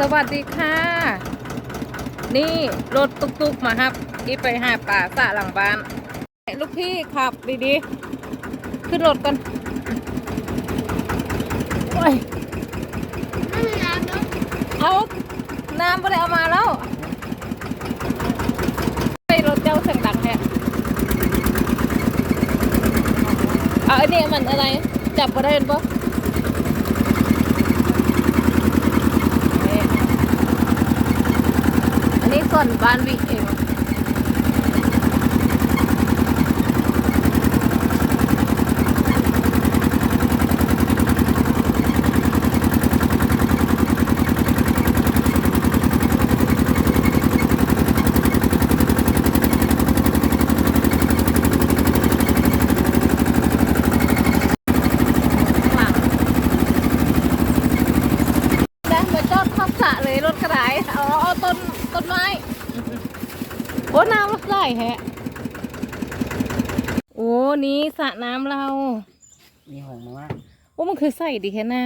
สวัสดีค่ะ นี่รถตุกๆมาครับ อีไปหาป่าสะหลังบ้าน ลูกพี่ขับดีๆ ขึ้นรถกันโอ้ยน้ำเนาะเอาน้ำไม่ได้เอามาแล้วไปรถเจ้าเสียงดังแฮะเอาอันนี้มันอะไร จับมาได้เห็นปะนี่ อันนี้ส่วนบ้านวิเอง ข้างหลังได้มาจอดทับสระเลยรถกระไดเอาเอาต้นต้นไม้ โอ้น้ำมันใส่แฮะ โอ้นี่สระน้ำเรา มีหงมาว่าโอ้มันคือใส่ดีแค่น้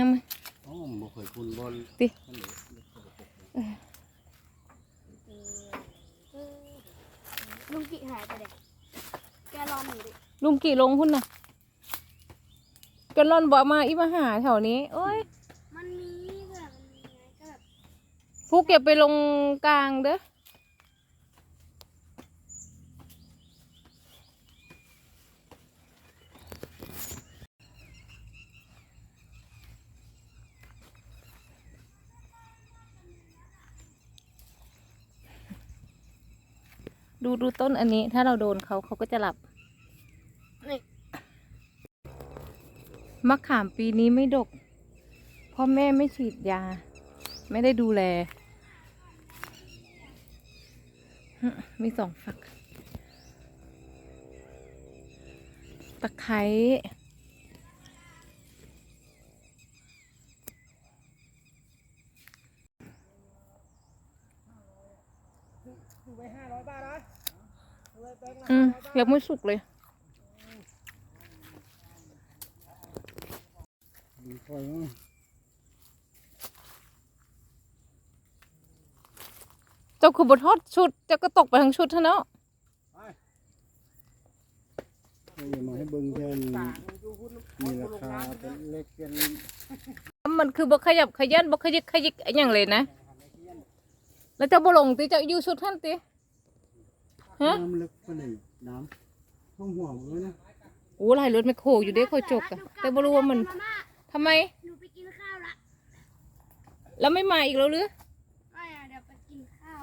โอ้ผมบ่เคยคุณบนติลุงกิหายไปเด็กแกรอหนูดิำลุงกี่ลงพุ่นน่ะกันร่อนบอกมาอีมาหาแถวนี้โอ้ยมันมีเพื่อนมันมีไงก็แบบฟูเก็บไปลงกลางเด้อ ดูดูต้นอันนี้ ถ้าเราโดนเขาเขาก็จะหลับนี่มะขามปีนี้ไม่ดก เพ่อแม่ไม่ฉีดยา ไม่ได้ดูแล มีสองฝัก ตะไคร้ ไปห้าร้อยบาทนะ อืม ยังไม่สุกเลยมีคอยมั้งเจ้าคือบทอดชุด เจ้าก็ตกไปทั้งชุดเท่านั้นเอาอย่ามาให้เบิ่งแค่นี้มีราคาเป็นเล็กเป็นมันคือบ่ขยับขยันบ่ขยิกขยิกอหย่างเลยนะ แล้วเจ้าบ่ลงติเจ้าอยู่ชุดท่านติฮะน้ำลึกไปเลย น้ำท่วมหัวผมเลยนะโอ้หลายรถไม่โคอยู่เด้คอยจกอะแต่บ่รู้ว่ามันมาม่าทำไม หนูไปกินข้าวละแล้วไม่มาอีกแล้วหรือไม่อะเดี๋ยวไปกินข้าว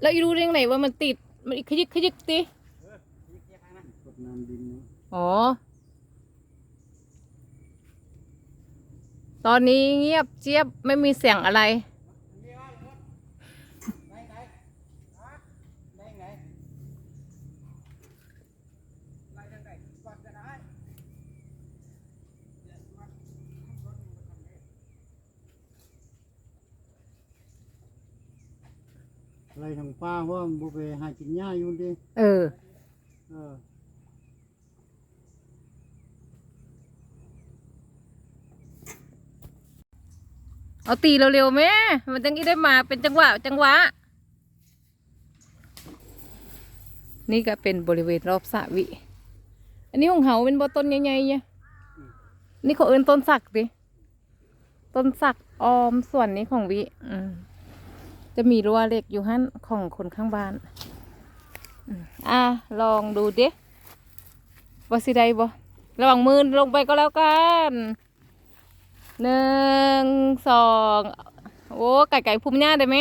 แล้วอีรู้ได้ยังไงว่ามันติด มันขยิกขยิกติกดน้ำดินนะอ๋อ ตอนนี้เงียบเจี๊ยบไม่มีเสียงอะไร ไรทางป้าว่าบ่ไปหากินหญ้าอยู่ดิเออ เออเอาตีเร็วๆแม่มันจังอีได้มาเป็นจังหวะจังหวะ นี่ก็เป็นบริเวณรอบสระวิ อันนี้ของเขาเป็นบอต้นใหญ่ๆเนี่ยนี่เขาเอิ้นต้นสักดิ ต้นสักออมส่วนนี้ของวิ อืม จะมีรั้วเหล็กอยู่หั่นของคนข้างบ้านอืมอะลองดูดิบอสิได้บ่ระหว่างมือลงไปก็แล้วกันหนึ่งสองโอ้ไก่ไก่พุ่มหญ้าได้ไหม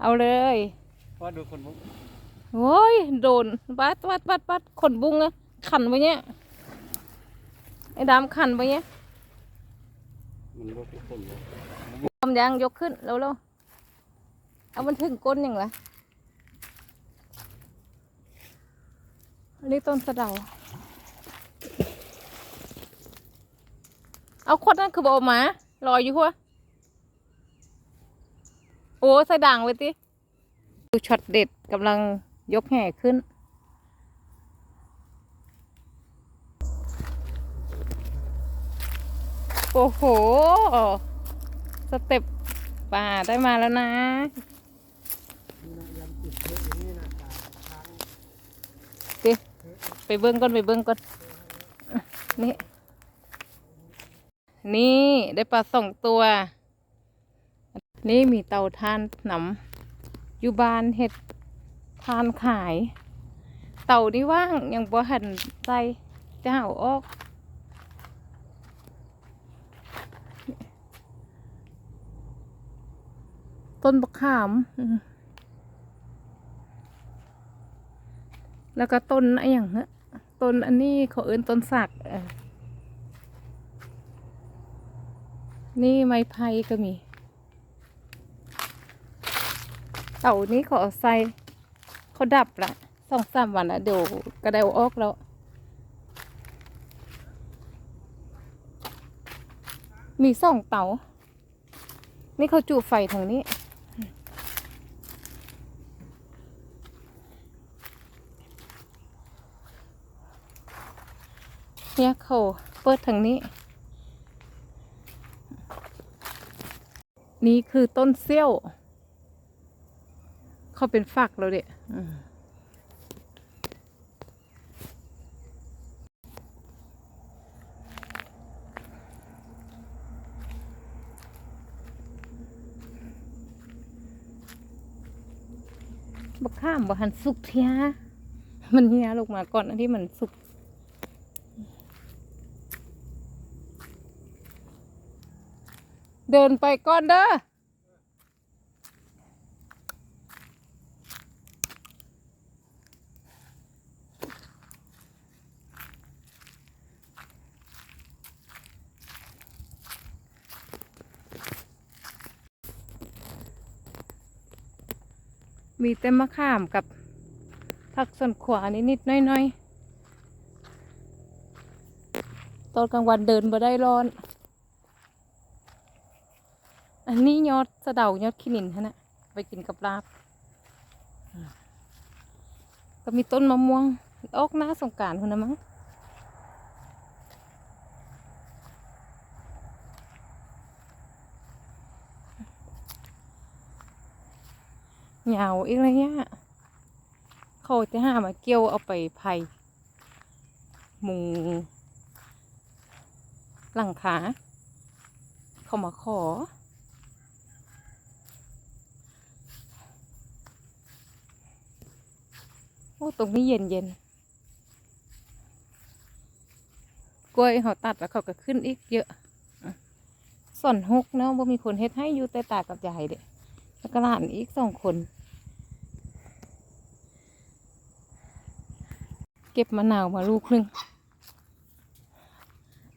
เอาเลยว่าดูคนพวกโอ้ยโดนบัดบัดบัดบัดขนบุ้งอะขันไปเนี้ยไอ้ดำขันไปเนี้ย มันบ่เป็นคนบ่ทำยังยกขึ้นเร็วเร็วเอามันถึงก้นอย่างไรอันนี้ต้นสะเดา เอาคนนั้นคือบอกเอามาลอยอยู่หัวโอ้ใส่ด่างไว้ติดูช็อตเด็ดกำลังยกแห่ขึ้น อ้โห สเต็ปป่าได้มาแล้วนะ ดิไปเบิ้งก่อนไปเบิ้งก่อน นี่ นี่ได้ปลาสองตัว นี่มีเตาทานหนำอยู่บ้านเห็ดทานขาย เต่านี่ว่างยังบ่หันใจจะเอาออก ต้นบักขาม แล้วก็ต้นอะไรอย่างเงี้ยต้นอันนี้เขาเอิ้นต้นสักนี่ไม้ไผ่ก็มี เต่านี้เขาเอใส่เขาดับละสองสามวันแล้วเดี๋ยวกระเดวออกแล้วมีสองเตา นี่เขาจุไฟทางนี้ เนี่ยเขาเปิดทางนี้ นี่คือต้นเซี่ยว เขาเป็นฝักแล้วเด็อืมบักข้ามบัหันสุกเทียมันเฮียลงมาก่อนอันที่มันสุก เดินไปก่อนเด้อมีแต่มะขามกับผักส่วนขวานิดนิดๆน้อยๆ ตอนกลางวันเดินมาได้ร้อน อันนี้ยอดสะเดายอดขินินฮะนะไปกินกับลาบ ก็มีต้นมะม่วงออกหน้าสงการคนนะมั้งเหงาอีกเลยเนี่ยเขาจะหามาเกี่ยวเอาไปไผ่มุงหลังขาเขามาขอ โอ้ตรงนี้เย็นเย็นกล้วยเขาตัดแล้วเขาก็ขึ้นอีกเยอะส่วนหกเนาะบ่มีคนเฮ็ดให้อยู่แต่ตากับยายเด็แล้วก็หลานอีกสองคน เก็บมะนาวมาลูกหนึง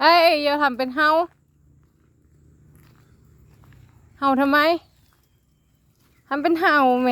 เอ้ยอย่าทำเป็นเฮาเห่าทำไมทำเป็นเห่าแหม